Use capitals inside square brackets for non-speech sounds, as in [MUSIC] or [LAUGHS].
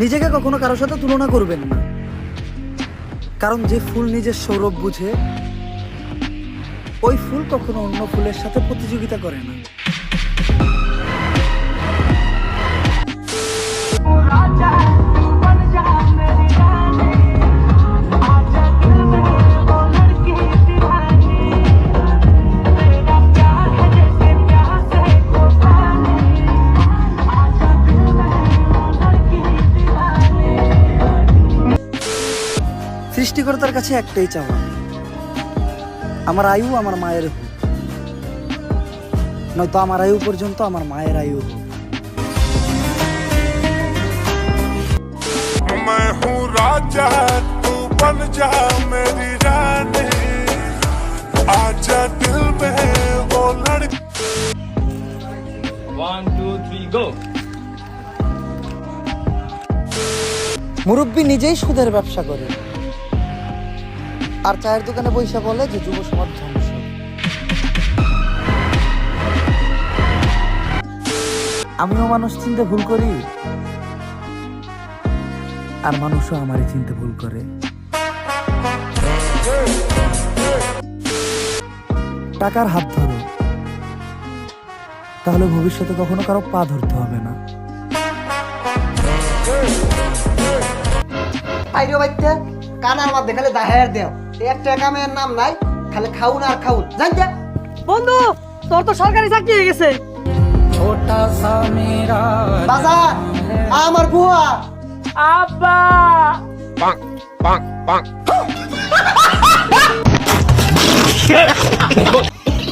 নিজেকে কখনো কারোর সাথে তুলনা করবেন না। কারণ যে ফুল নিজের সৌরভ বুঝে, ওই ফুল কখনো অন্য ফুলের সাথে প্রতিযোগিতা করে না। সৃষ্টিকর্তার কাছে একটাই চাওয়া আমার আয়ু আমার মায়ের হোক নয়তো আমার আয়ু পর্যন্ত আমার মায়ের আয়ু হোক मैं हूँ राजा तू बन जा मेरी रानी आजा दिल में वो लड़की One, two, three, go. মুরব্বী নিজেই সুদের ব্যবসা করে আর চায়ের দোকানে পয়সা বলে যে যুব সমাজ ধ্বংস। আমিও মানুষ চিনতে ভুল করি, আর মানুষও আমারই চিনতে ভুল করে। টাকার হাত ধরো, তাহলে ভবিষ্যতে কখনো কারও পা ধরতে হবে না। আইরো বাইতে। কানার মধ্যে খালি দাহের দেও। একটা কামের নাম নাই খালি খাউন আর খাউন। জান যা বন্ধু তোর তো সরকারি চাকরি হয়ে গেছে। বাজার আমার বুয়া আব্বা। [LAUGHS]